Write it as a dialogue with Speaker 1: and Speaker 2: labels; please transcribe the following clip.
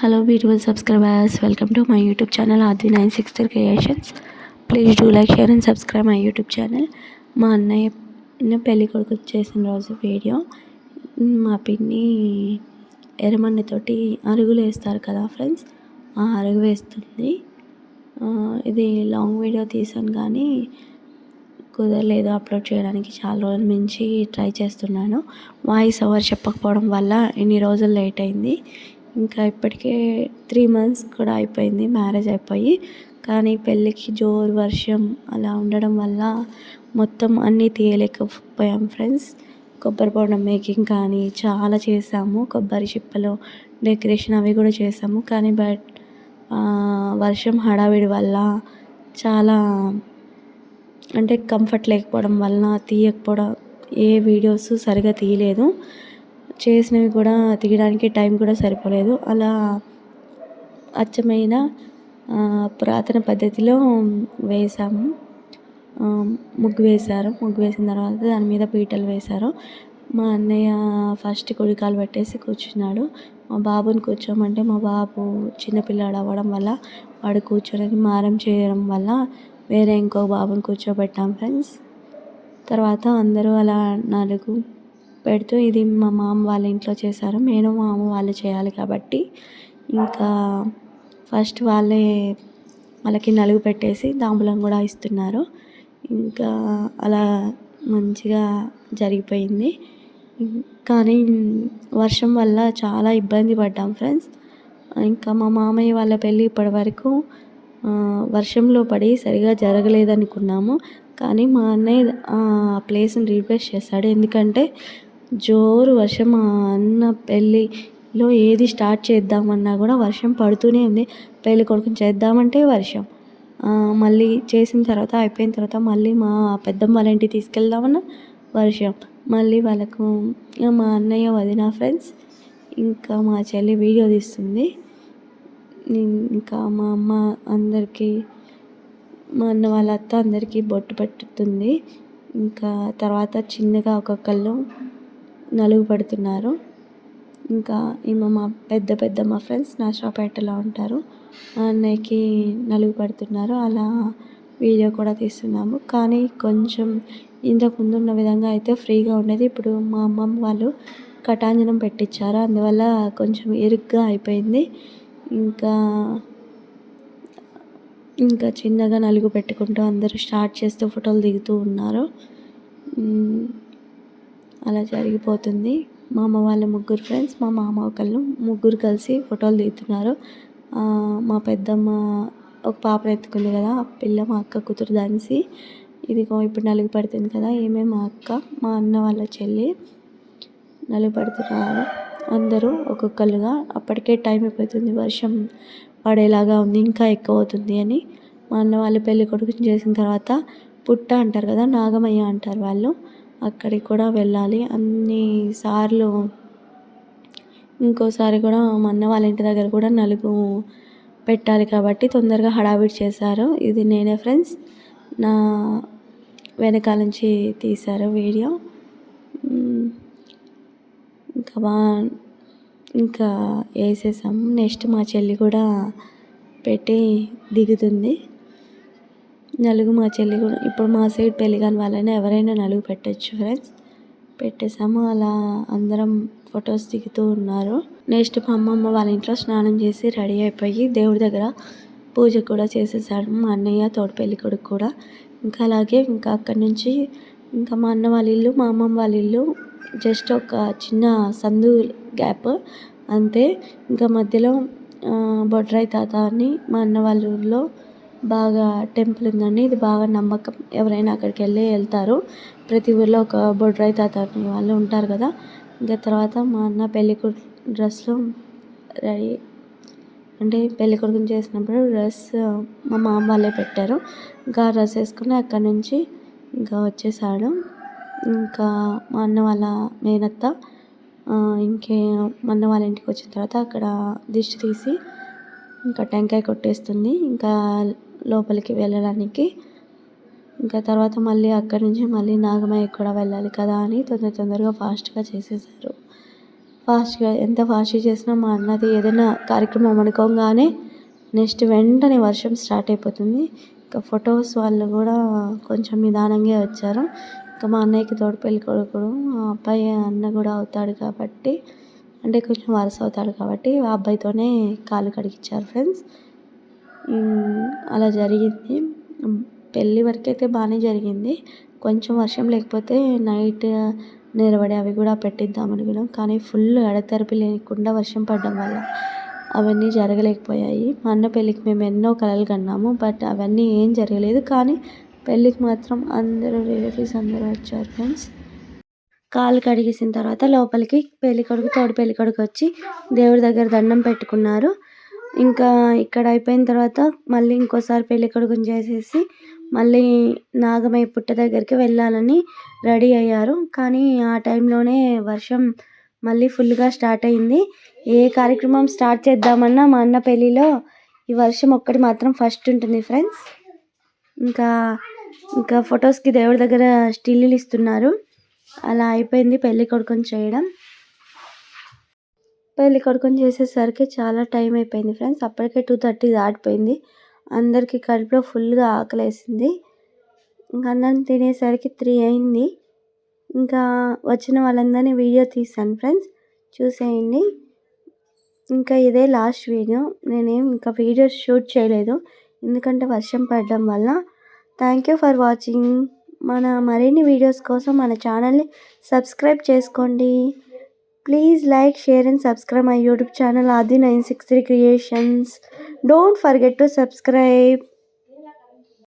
Speaker 1: Hello beautiful subscribers welcome to my YouTube channel Aadi nine six three creations please do like share and subscribe my YouTube channel మా అన్నయ్య పెళ్ళి కొడుకు చేసిన రోజు video మా పిన్ని ఎర్రమన్నతోటి అరుగులు వేస్తారు కదా ఫ్రెండ్స్ ఆ అరుగు వేస్తుంది. ఇది లాంగ్ వీడియో తీసాను కానీ కుదరలేదు అప్లోడ్ చేయడానికి. చాలా రోజుల నుంచి ట్రై చేస్తున్నాను. వాయిస్ ఓవర్ చెప్పకపోవడం వల్ల ఇన్ని రోజులు లేట్ అయింది. ఇంకా ఇప్పటికే త్రీ మంత్స్ కూడా అయిపోయింది మ్యారేజ్ అయిపోయి. కానీ పెళ్ళికి జోరు వర్షం అలా ఉండడం వల్ల మొత్తం అన్నీ తీయలేకపోయాం ఫ్రెండ్స్. కొబ్బరి బోండం మేకింగ్ కానీ చాలా చేసాము. కొబ్బరి చిప్పలు డెకరేషన్ అవి కూడా చేసాము. కానీ బట్ వర్షం హడావిడి వల్ల చాలా అంటే కంఫర్ట్ లేకపోవడం వలన తీయకపోవడం ఏ వీడియోస్ సరిగా తీయలేదు. చేసినవి కూడా తీయడానికి టైం కూడా సరిపోలేదు. అలా అచ్చమైన పురాతన పద్ధతిలో వేసాము. ముగ్గు వేశారు. ముగ్గు వేసిన తర్వాత దాని మీద పీటలు వేశారు. మా అన్నయ్య ఫస్ట్ కుడికాలు పెట్టేసి కూర్చున్నాడు. మా బాబుని కూర్చోమంటే మా బాబు చిన్నపిల్లాడు అవ్వడం వల్ల వాడు కూర్చొని మారం చేయడం వల్ల వేరే ఇంకో బాబుని కూర్చోబెట్టాం ఫ్రెండ్స్. తర్వాత అందరూ అలా నాలుగు పెడుతూ ఇది మా మామ వాళ్ళ ఇంట్లో చేశారు. నేను మా అమ్మ వాళ్ళు చేయాలి కాబట్టి ఇంకా ఫస్ట్ వాళ్ళే వాళ్ళకి నలుగు పెట్టేసి తాంబూలం కూడా ఇస్తున్నారు. ఇంకా అలా మంచిగా జరిగిపోయింది. కానీ వర్షం వల్ల చాలా ఇబ్బంది పడ్డాం ఫ్రెండ్స్. ఇంకా మా మామయ్య వాళ్ళ పెళ్ళి ఇప్పటి వరకు వర్షంలో పడి సరిగా జరగలేదనుకున్నాము. కానీ మా అన్నయ్య ఆ ప్లేస్ని రీప్లేస్ చేశాడు. ఎందుకంటే జోరు వర్షం మా అన్న పెళ్ళిలో ఏది స్టార్ట్ చేద్దామన్నా కూడా వర్షం పడుతూనే ఉంది. పెళ్ళి కొడుకుని చేద్దామంటే వర్షం. మళ్ళీ చేసిన తర్వాత అయిపోయిన తర్వాత మళ్ళీ మా పెద్దమ్మ వాళ్ళ ఇంటికి తీసుకెళ్దామన్నా వర్షం. మళ్ళీ వాళ్ళకు మా అన్నయ్య వదిన ఫ్రెండ్స్ ఇంకా మా చెల్లి వీడియో తీస్తుంది. ఇంకా మా అమ్మ అందరికీ మా అన్న వాళ్ళ అత్త అందరికీ బొట్టు పెట్టుతుంది. ఇంకా తర్వాత చిన్నగా ఒక్కొక్కళ్ళు నలుగుపడుతున్నారు. ఇంకా ఈమె మా పెద్ద పెద్ద మా ఫ్రెండ్స్ నర్సాపేటలో ఉంటారు. అన్నయ్యకి నలుగుపడుతున్నారు. అలా వీడియో కూడా తీస్తున్నాము. కానీ కొంచెం ఇంతకుముందు ఉన్న విధంగా అయితే ఫ్రీగా ఉండేది. ఇప్పుడు మా అమ్మమ్మ వాళ్ళు కటాంజనం పెట్టించారు అందువల్ల కొంచెం ఇరుగ్గా అయిపోయింది. ఇంకా ఇంకా చిన్నగా నలుగు పెట్టుకుంటూ అందరూ స్టార్ట్ చేస్తూ ఫోటోలు దిగుతూ ఉన్నారు. అలా జరిగిపోతుంది. మా అమ్మ వాళ్ళ ముగ్గురు ఫ్రెండ్స్ మా మామ ఒకళ్ళు ముగ్గురు కలిసి ఫోటోలు దిగుతున్నారు. మా పెద్దమ్మ ఒక పాపను ఎత్తుకుంది కదా ఆ పిల్ల మా అక్క కూతురు దానిసి ఇదిగో ఇప్పుడు నలుగు పడుతుంది కదా ఏమే మా అక్క మా అన్న వాళ్ళ చెల్లి నలుగు పడుతున్నారు. అందరూ ఒక్కొక్కరుగా అప్పటికే టైం అయిపోతుంది వర్షం పడేలాగా ఉంది ఇంకా ఎక్కువ అవుతుంది అని. మా అన్న వాళ్ళ పెళ్ళి కొడుకు చేసిన తర్వాత పుట్ట అంటారు కదా నాగమయ్య అంటారు వాళ్ళు. అక్కడికి కూడా వెళ్ళాలి. అన్ని సార్లు ఇంకోసారి కూడా మా అన్న వాళ్ళ ఇంటి దగ్గర కూడా నలుగు పెట్టాలి కాబట్టి తొందరగా హడావిడి చేశారు. ఇది నేనే ఫ్రెండ్స్. నా వెనకాల నుంచి తీశారు వీడియో. ఇంకా బా ఇంకా వేసేసాము. నెక్స్ట్ మా చెల్లి కూడా పెట్టి దిగుతుంది. నలుగు మా చెల్లి కూడా. ఇప్పుడు మా సైడ్ పెళ్ళి కాని వాళ్ళైనా ఎవరైనా నలుగు పెట్టచ్చు ఫ్రెండ్స్. పెట్టేసాము అలా అందరం ఫొటోస్ దిగుతూ ఉన్నారు. నెక్స్ట్ మా అమ్మమ్మ వాళ్ళ ఇంట్లో స్నానం చేసి రెడీ అయిపోయి దేవుడి దగ్గర పూజ కూడా చేసేసాడు మా అన్నయ్య తోడు పెళ్ళి కొడుకు కూడా. ఇంకా అలాగే ఇంకా అక్కడి నుంచి ఇంకా మా అన్న వాళ్ళ ఇల్లు మా అమ్మమ్మ వాళ్ళ ఇల్లు జస్ట్ ఒక చిన్న సందు గ్యాప్ అంతే. ఇంకా మధ్యలో బొడ్రాయి తాత అని మా అన్న వాళ్ళ ఊళ్ళో బాగా టెంపుల్ ఉందండి. ఇది బాగా నమ్మకం. ఎవరైనా అక్కడికి వెళ్ళి వెళ్తారు. ప్రతి ఊర్లో ఒక బొడ్రాయి తాత వాళ్ళు ఉంటారు కదా. ఇంకా తర్వాత మా అన్న పెళ్ళి డ్రెస్లో రెడీ అంటే పెళ్ళి కొడుకుని చేసినప్పుడు డ్రెస్ మా మామ వాళ్ళే పెట్టారు. ఇంకా డ్రెస్ వేసుకుని అక్కడి నుంచి ఇంకా వచ్చేసాడు. ఇంకా మా అన్న వాళ్ళ మేనత్త ఇంకే మా అన్న వాళ్ళ ఇంటికి వచ్చిన తర్వాత అక్కడ దిష్టి తీసి ఇంకా టెంకాయ కొట్టేస్తుంది. ఇంకా లోపలికి వెళ్ళడానికి. ఇంకా తర్వాత మళ్ళీ అక్కడి నుంచి మళ్ళీ నాగమయ్య కూడా వెళ్ళాలి కదా అని తొందర తొందరగా ఫాస్ట్గా చేసేసారు ఫాస్ట్గా ఎంత ఫాస్ట్గా చేసినా మా అన్నది ఏదైనా కార్యక్రమం అనుకోగానే నెక్స్ట్ వెంటనే వర్షం స్టార్ట్ అయిపోతుంది. ఇంకా ఫొటోస్ వాళ్ళు కూడా కొంచెం నిదానంగా వచ్చారు. ఇంకా మా అన్నయ్యకి తోడు పెళ్ళి కొడుకు ఆ అబ్బాయి అన్న కూడా అవుతాడు కాబట్టి అంటే కొంచెం వరుస అవుతాడు కాబట్టి ఆ అబ్బాయితోనే కాలు కడిగించారు ఫ్రెండ్స్. అలా జరిగింది. పెళ్ళి వరకు అయితే బాగానే జరిగింది. కొంచెం వర్షం లేకపోతే నైట్ నిలబడి అవి కూడా పెట్టిద్దాం అనుకున్నాం. కానీ ఫుల్ ఎడతెరపి లేకుండా వర్షం పడడం వల్ల అవన్నీ జరగలేకపోయాయి. మా అన్న పెళ్ళికి మేము ఎన్నో కలలు కన్నాము బట్ అవన్నీ ఏం జరగలేదు. కానీ పెళ్ళికి మాత్రం అందరూ రిలేటివ్స్ అందరూ వచ్చారు ఫ్రెండ్స్ కాలు కడిగేసిన తర్వాత లోపలికి పెళ్ళికొడుకు తోడు పెళ్ళికొడుకు వచ్చి దేవుడి దగ్గర దండం పెట్టుకున్నారు. ఇంకా ఇక్కడ అయిపోయిన తర్వాత మళ్ళీ ఇంకోసారి పెళ్ళికొడుకుని చేసేసి మళ్ళీ నాగమయ్య పుట్ట దగ్గరికి వెళ్ళాలని రెడీ అయ్యారు. కానీ ఆ టైంలోనే వర్షం మళ్ళీ ఫుల్గా స్టార్ట్ అయింది. ఏ కార్యక్రమం స్టార్ట్ చేద్దామన్నా మా అన్న పెళ్ళిలో ఈ వర్షం ఒక్కటి మాత్రం ఫస్ట్ ఉంటుంది ఫ్రెండ్స్. ఇంకా ఇంకా ఫొటోస్కి దేవుడి దగ్గర స్టిల్లు ఇస్తున్నారు. అలా అయిపోయింది పెళ్ళి కొడుకుని చేయడం. పెళ్ళి కొడుకుని చేసేసరికి చాలా టైం అయిపోయింది ఫ్రెండ్స్. అప్పటికే టూ థర్టీ దాటిపోయింది. అందరికీ కడుపులో ఫుల్గా ఆకలేసింది. ఇంకా అందరం తినేసరికి త్రీ అయింది. ఇంకా వచ్చిన వాళ్ళందరినీ వీడియో తీసాను ఫ్రెండ్స్. చూసేయండి. ఇంకా ఇదే లాస్ట్ వీడియో. నేనేం ఇంకా వీడియోస్ షూట్ చేయలేదు. ఎందుకంటే వర్షం పడడం వల్ల. Thank you for watching. మన మరిన్ని వీడియోస్ కోసం మన ఛానల్ని సబ్స్క్రైబ్ చేసుకోండి. Please like, share and subscribe my YouTube channel Adi963 Creations. Don't forget to subscribe.